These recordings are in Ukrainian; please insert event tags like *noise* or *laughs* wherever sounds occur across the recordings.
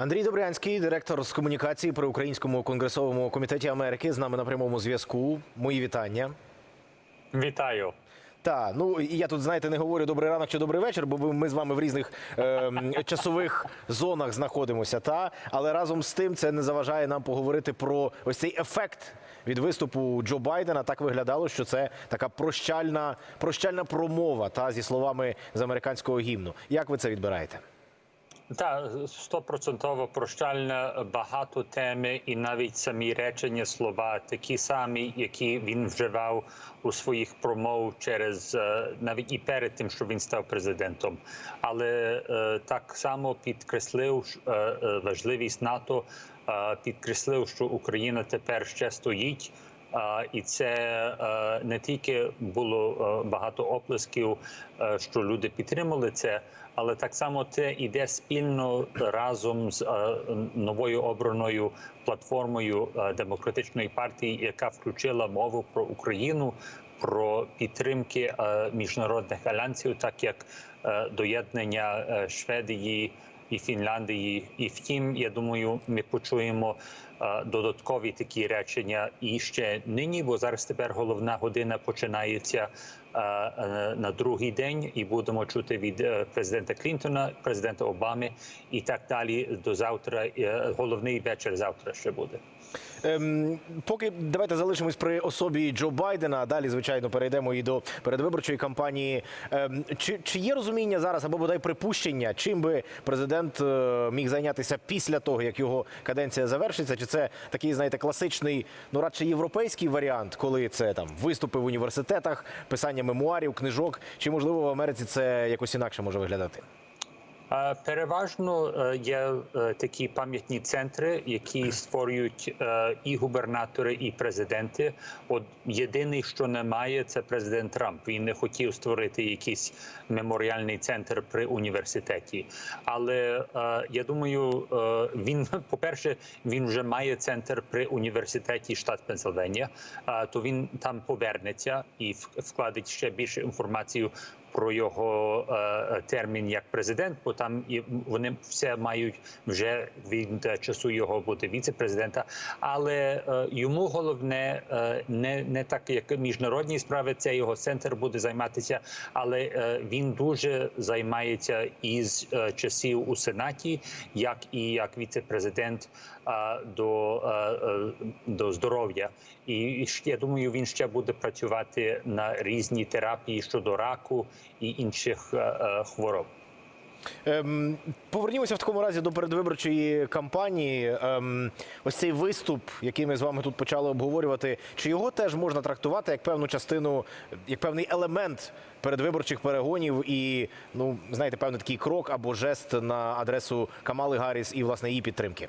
Андрій Добрянський, директор з комунікації при Українському конгресовому комітеті Америки, з нами на прямому зв'язку. Мої вітання. Вітаю. Та ну і я тут знаєте, не говорю добрий ранок чи добрий вечір, бо ми з вами в різних е, *laughs* часових зонах знаходимося. Та але разом з тим це не заважає нам поговорити про ось цей ефект від виступу Джо Байдена. Так виглядало, що це така прощальна, прощальна промова та зі словами з американського гімну. Як ви це відбираєте? Та стопроцентово прощальна багато теми, і навіть самі речення слова такі самі, які він вживав у своїх промов через е, навіть і перед тим, що він став президентом. Але е, так само підкреслив е, важливість НАТО, підкреслив, що Україна тепер ще стоїть. І це е, не тільки було е, багато оплесків, е, що люди підтримали це, але так само це іде спільно разом з новою обраною платформою демократичної партії, яка включила мову про Україну, про підтримки міжнародних альянсів, так як доєднання Шведії і Фінляндії. І втім, я думаю, ми почуємо додаткові такі речення і ще нині, бо зараз тепер головна година починається е, е, на другий день, і будемо чути від е, президента Клінтона, президента Обами і так далі до завтра. Е, Головний вечір завтра ще буде. Ем, поки давайте залишимось при особі Джо Байдена. а Далі, звичайно, перейдемо і до передвиборчої кампанії. Ем, чи, чи є розуміння зараз або бодай припущення, чим би президент е, міг зайнятися після того, як його каденція завершиться? Чи це такий, знаєте, класичний, ну радше європейський варіант, коли це там виступи в університетах, писання мемуарів, книжок? Чи можливо в Америці це якось інакше може виглядати? Переважно е, є е, такі пам'ятні центри, які створюють е, і губернатори, і президенти. От єдиний, що немає, це президент Трамп. Він не хотів створити якийсь меморіальний центр при університеті. Але я думаю, він, *laughs* по-перше, він вже має центр при університеті штат Пенсильванія, е, то він там повернеться і вкладить ще більше інформацію про його е, термін як президент, бо там і вони все мають вже від часу його бути віце-президента. Але е, йому головне е, не, не так, як міжнародні справи, це його центр буде займатися, але він дуже займається із часів у сенаті, як і як віце-президент до, е, е, до здоров'я. І я думаю, він ще буде працювати на різні терапії щодо раку і інших е, е, хвороб. Ем, повернімося в такому разі до передвиборчої кампанії. Ем, ось цей виступ, який ми з вами тут почали обговорювати, чи його теж можна трактувати як певну частину, як певний елемент передвиборчих перегонів і, ну знаєте, певний такий крок або жест на адресу Камали Гарріс і власне її підтримки?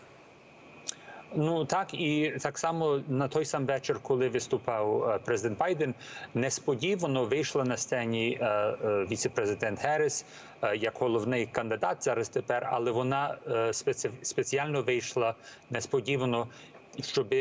Ну так і так само на той сам вечір, коли виступав е, президент Байден, несподівано вийшла на сцені е, е, віце-президент Герріс е, як головний кандидат зараз тепер, але вона спеці- спеціально вийшла несподівано. Щоб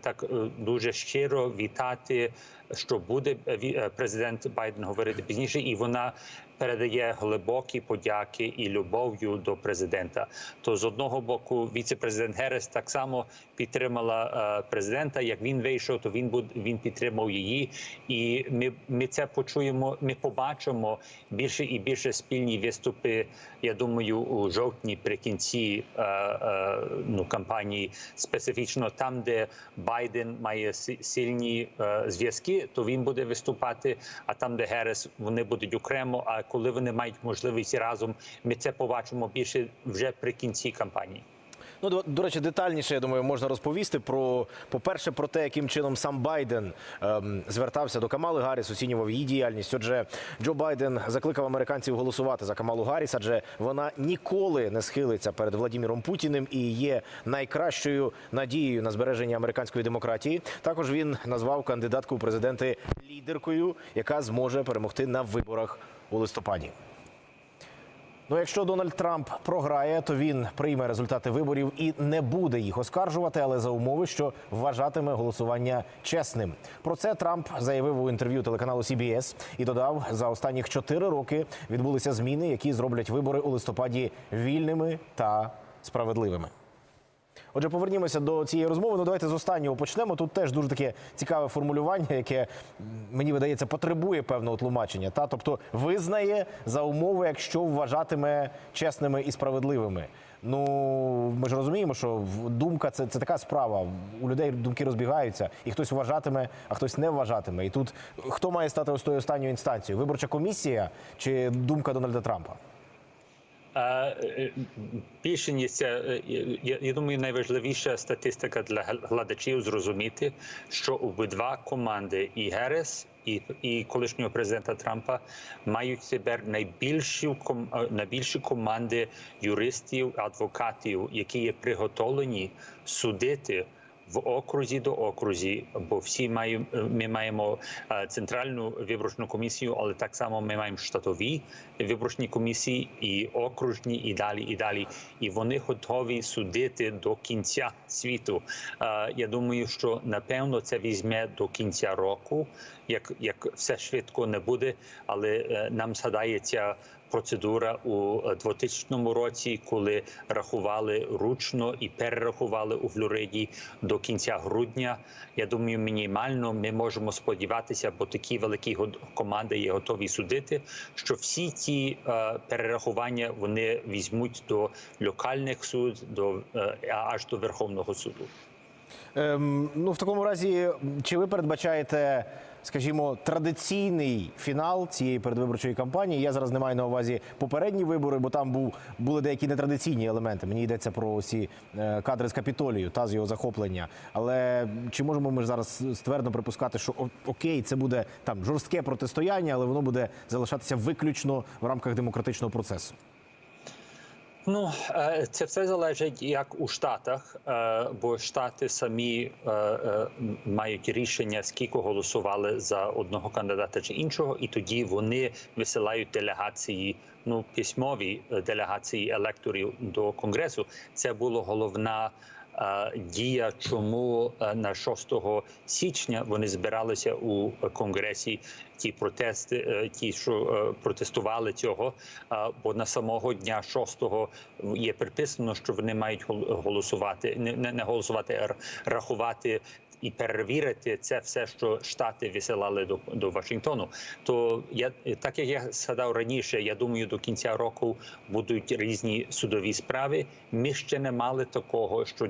так дуже щиро вітати, що буде е, е, президент Байден говорити пізніше, і вона передає глибокі подяки і любов'ю до президента. То з одного боку, віце-президент Герес так само підтримала е, президента. Як він вийшов, то він буд, він підтримав її, і ми, ми це почуємо. Ми побачимо більше і більше спільні виступи. Я думаю, у жовтні при кінці ну кампанії, специфічно там, де Байден має сильні е, то він буде виступати. А там, де Герес, вони будуть окремо. А коли вони мають можливість разом, ми це побачимо більше вже при кінці кампанії. Ну, до, до речі, детальніше, я думаю, можна розповісти про, по-перше, про те, яким чином сам Байден ем, звертався до Камали Гарріс, оцінював її діяльність. Отже, Джо Байден закликав американців голосувати за Камалу Гарріс, адже вона ніколи не схилиться перед Владіміром Путіним і є найкращою надією на збереження американської демократії. Також він назвав кандидатку у президенти лідеркою, яка зможе перемогти на виборах у листопаді. Ну, якщо Дональд Трамп програє, то він прийме результати виборів і не буде їх оскаржувати, але за умови, що вважатиме голосування чесним. Про це Трамп заявив у інтерв'ю телеканалу CBS і додав, за останніх чотири роки відбулися зміни, які зроблять вибори у листопаді вільними та справедливими. Отже, повернімося до цієї розмови. Ну давайте з останнього почнемо. Тут теж дуже таке цікаве формулювання, яке мені видається потребує певного тлумачення. Та тобто визнає за умови, якщо вважатиме чесними і справедливими. Ну ми ж розуміємо, що думка це, це така справа. У людей думки розбігаються, і хтось вважатиме, а хтось не вважатиме. І тут хто має стати ось тою останньою інстанцією? Виборча комісія чи думка Дональда Трампа? Е, е, це, е, я, думаю, найважливіша статистика для гл- глядачів зрозуміти, що обидва команди і Герес, і, і колишнього президента Трампа мають тепер найбільші, найбільші команди юристів, адвокатів, які є приготовлені судити в окрузі до окрузі, бо всі маємо ми маємо е, центральну виборчну комісію, але так само ми маємо штатові виборчні комісії і окружні, і далі, і далі. І вони готові судити до кінця світу. Е, Я думаю, що напевно це візьме до кінця року, як, як все швидко не буде, але е, нам згадається процедура у е, 2000 році, коли рахували ручно і перерахували у Флориді до кінця грудня. Я думаю, мінімально ми можемо сподіватися, бо такі великі команди є готові судити, що всі ті е, перерахування вони візьмуть до локальних суд, до е, аж до Верховного суду. Ем, ну, в такому разі, чи ви передбачаєте, скажімо, традиційний фінал цієї передвиборчої кампанії? Я зараз не маю на увазі попередні вибори, бо там був, були деякі нетрадиційні елементи. Мені йдеться про ці е, кадри з капітолію та з його захоплення. Але чи можемо ми зараз ствердно припускати, що окей, це буде там жорстке протистояння, але воно буде залишатися виключно в рамках демократичного процесу? Ну е, це все залежить як у штатах, е, бо штати самі е, мають рішення, скільки голосували за одного кандидата чи іншого, і тоді вони висилають делегації. Ну, письмові делегації електорів до конгресу. Це була головна дія, чому е, на 6 січня вони збиралися у конгресі. Ті протести, е, ті, що е, протестували цього, бо на самого дня 6-го є приписано, що вони мають гол- голосувати, не не голосувати, а рахувати. І перевірити це все, що штати висилали до, до Вашингтону. То я так як я згадав раніше, я думаю, до кінця року будуть різні судові справи. Ми ще не мали такого, що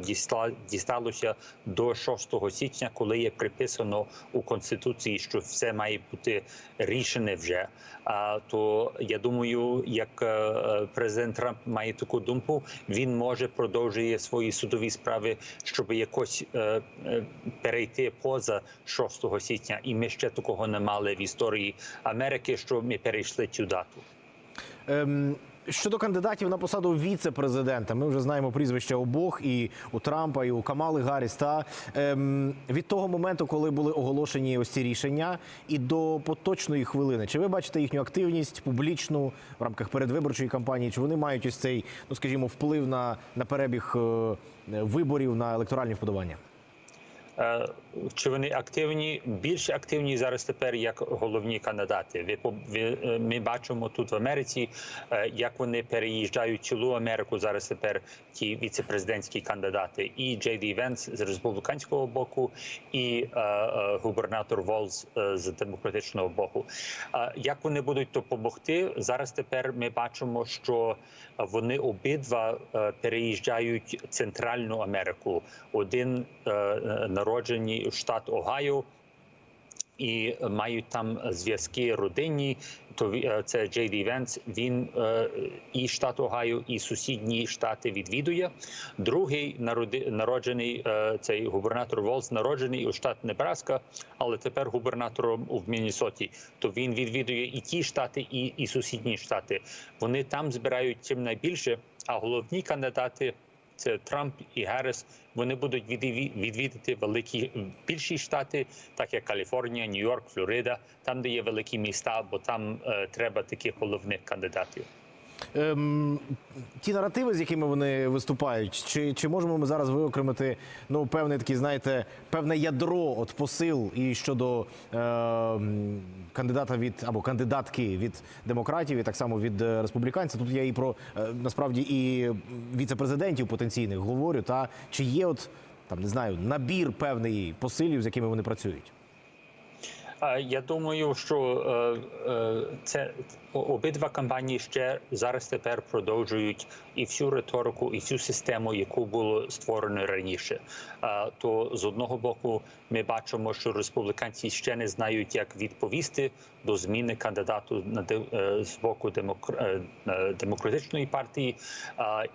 дісталося до 6 січня, коли є приписано у конституції, що все має бути рішене вже. А то я думаю, як е, президент Трамп має таку думку, він може продовжує свої судові справи, щоб якось е, е, перейти поза 6 січня. І ми ще такого не мали в історії Америки, що ми перейшли цю дату. Ем, щодо кандидатів на посаду віце-президента, ми вже знаємо прізвища обох і у Трампа, і у Камали Гарріс. Та ем, від того моменту, коли були оголошені ось ці рішення, і до поточної хвилини, чи ви бачите їхню активність публічну в рамках передвиборчої кампанії? Чи вони мають ось цей, ну скажімо, вплив на, на перебіг е, виборів на електоральні вподобання? Е, Чи вони активні? Більш активні зараз тепер як головні кандидати. Ви е, ми бачимо тут в Америці, е, як вони переїжджають цілу Америку зараз. Тепер ті віцепрезидентські кандидати, і Джей Ді Венс з республіканського боку, і е, е, губернатор Волз з демократичного боку. Е, Як вони будуть допомогти? Зараз тепер ми бачимо, що вони обидва переїжджають Центральну Америку. Один е, е, народжений у штат Огайо. І мають там зв'язки родинні. То е, це Джей Ді Венс. Він е, і штат Огайо, і сусідні штати відвідує. Другий народи- народжений е, цей губернатор Волз, народжений у штат Небраска, але тепер губернатором у Міннесоті. То він відвідує і ті штати, і, і сусідні штати. Вони там збирають чим найбільше. А головні кандидати це Трамп і Гарріс, вони будуть відві- відвідати великі більші штати, так як Каліфорнія, Нью-Йорк, Флорида, там, де є великі міста, бо там е, треба таких головних кандидатів. Ем, ті наративи, з якими вони виступають, чи, чи можемо ми зараз виокремити ну, певний такий, знаєте, певне ядро от посил і щодо ем, кандидата від або кандидатки від демократів, і так само від е, республіканців. Тут я і про е, насправді і віце-президентів потенційних говорю. Та чи є от там не знаю набір певний посилів, з якими вони працюють? Я думаю, що е, е, це обидва кампанії ще зараз тепер продовжують і всю риторику, і всю систему, яку було створено раніше. То з одного боку, ми бачимо, що республіканці ще не знають, як відповісти до зміни кандидату на е, з боку демокр- демократичної партії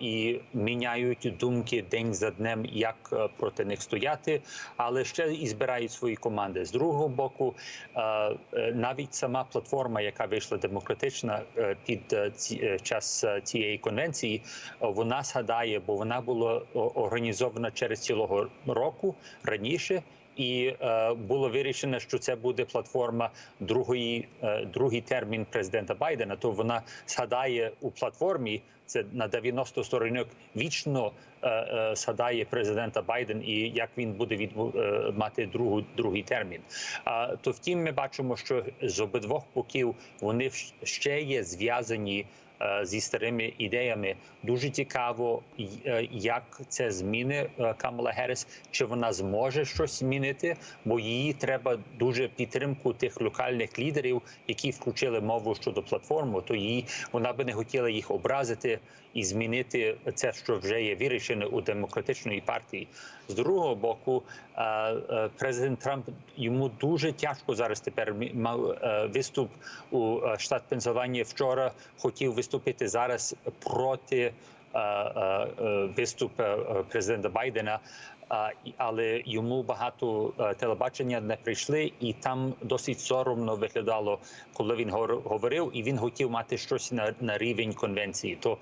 і міняють думки день за днем, як проти них стояти, але ще і збирають свої команди. З другого боку, навіть сама платформа, яка вийшла демократична е, під е, е, час е, цієї конвенції, е, вона згадає, бо вона була організована через цілого року раніше. І е, було вирішено, що це буде платформа другої, е, другий термін президента Байдена. То вона згадає у платформі це на 90 сторінок вічно е, е, згадає президента Байден і як він буде відбу, е, мати другу, другий термін. А то втім, ми бачимо, що з обидвох боків вони ще є зв'язані. Е, Зі старими ідеями дуже цікаво, е, як це зміни е, Камала Герріс, чи вона зможе щось змінити, бо її треба дуже підтримку тих локальних лідерів, які включили мову щодо платформи. То її вона би не хотіла їх образити і змінити це, що вже є вирішено у демократичної партії. З другого боку, президент Трамп йому дуже тяжко зараз тепер мав виступ у штат Пенсильванія вчора. Хотів виступити зараз проти е, е, е, виступу президента Байдена. Але йому багато телебачення не прийшли, і там досить соромно виглядало, коли він говорив, і він хотів мати щось на, на рівень конвенції. То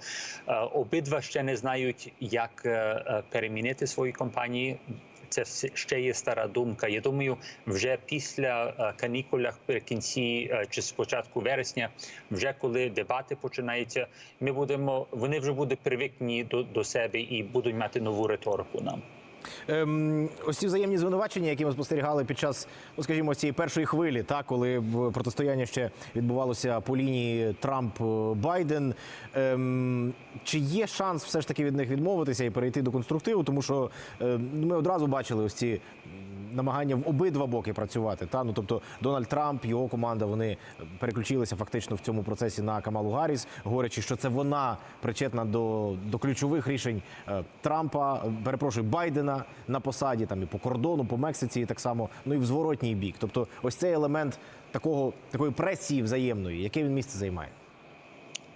обидва ще не знають, як перемінити свої компанії. Це ще є стара думка. Я думаю, вже після е, канікулях при кінці е, чи спочатку вересня, вже коли дебати починаються, ми будемо вони вже будуть привикні до, до себе і будуть мати нову риторику нам. Ем, ось ці взаємні звинувачення, які ми спостерігали під час, ну скажімо, цієї першої хвилі, та коли протистояння ще відбувалося по лінії Трамп-Байден. Ем, чи є шанс все ж таки від них відмовитися і перейти до конструктиву? Тому що ем, ми одразу бачили ось ці. Намагання в обидва боки працювати. Та ну тобто Дональд Трамп, його команда, вони переключилися фактично в цьому процесі на Камалу Гарріс, говорячи, що це вона причетна до, до ключових рішень е, Трампа, перепрошую, Байдена на посаді, там і по кордону, по Мексиці, і так само, ну і в зворотній бік. Тобто, ось цей елемент такого такої пресії взаємної, яке він місце займає.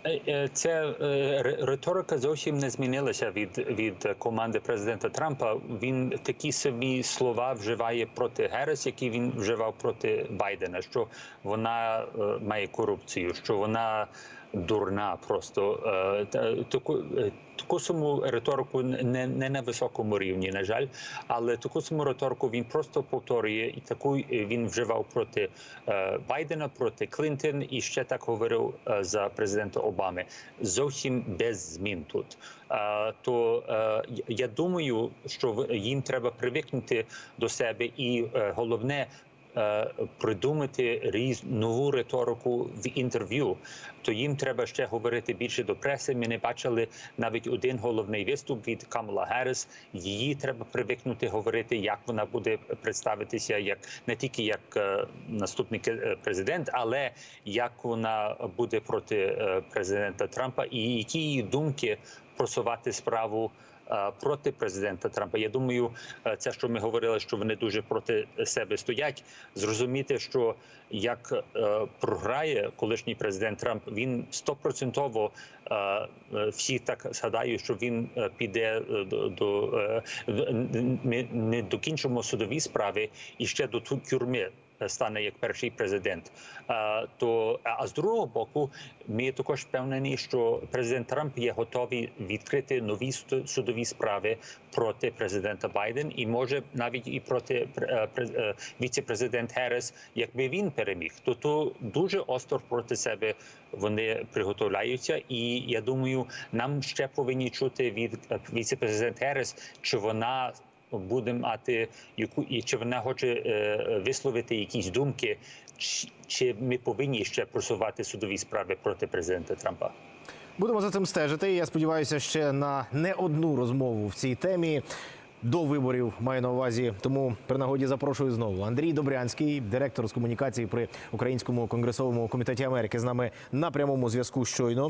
Е, е, Ця е, риторика зовсім не змінилася від, від команди президента Трампа. Він такі самі слова вживає проти Герес, які він вживав проти Байдена. Що вона має корупцію, що вона дурна, просто Е, таку. е, Таку саму риторику не, не на високому рівні, на жаль, але таку саму риторику він просто повторює, і таку е, він вживав проти Байдена, проти Клінтон, і ще так говорив за президента Обами. Зовсім без змін тут. То я думаю, що їм треба привикнути до себе, і головне. Е, Придумати різ нову риторику в інтерв'ю, то їм треба ще говорити більше до преси. Ми не бачили навіть один головний виступ від Камала Герріс. Її треба привикнути говорити, як вона буде представитися, як не тільки як е, наступний е, президент, але як вона буде проти президента Трампа, і які її думки просувати справу. Е, Проти президента Трампа, я думаю, е, це що ми говорили, що вони дуже проти себе стоять. Зрозуміти, що як е, програє колишній президент Трамп, він стопроцентово всі так згадають, що він піде до, до ми не докінчимо судові справи і ще до тюрми. Стане як перший президент. То а з другого боку, ми також впевнені, що президент Трамп є готовий відкрити нові судові справи проти президента Байден і може навіть і проти е, е, віце-президент Герес, якби він переміг. То то дуже остро проти себе вони приготовляються. І я думаю, нам ще повинні чути від е, віце-президент Герес, чи вона буде мати яку і чи вона хоче е, висловити якісь думки, чи, чи ми повинні ще просувати судові справи проти президента Трампа. Будемо за цим стежити. Я сподіваюся, ще на не одну розмову в цій темі. До виборів маю на увазі, тому при нагоді запрошую знову. Андрій Добрянський, директор з комунікації при Українському конгресовому комітеті Америки, з нами на прямому зв'язку щойно.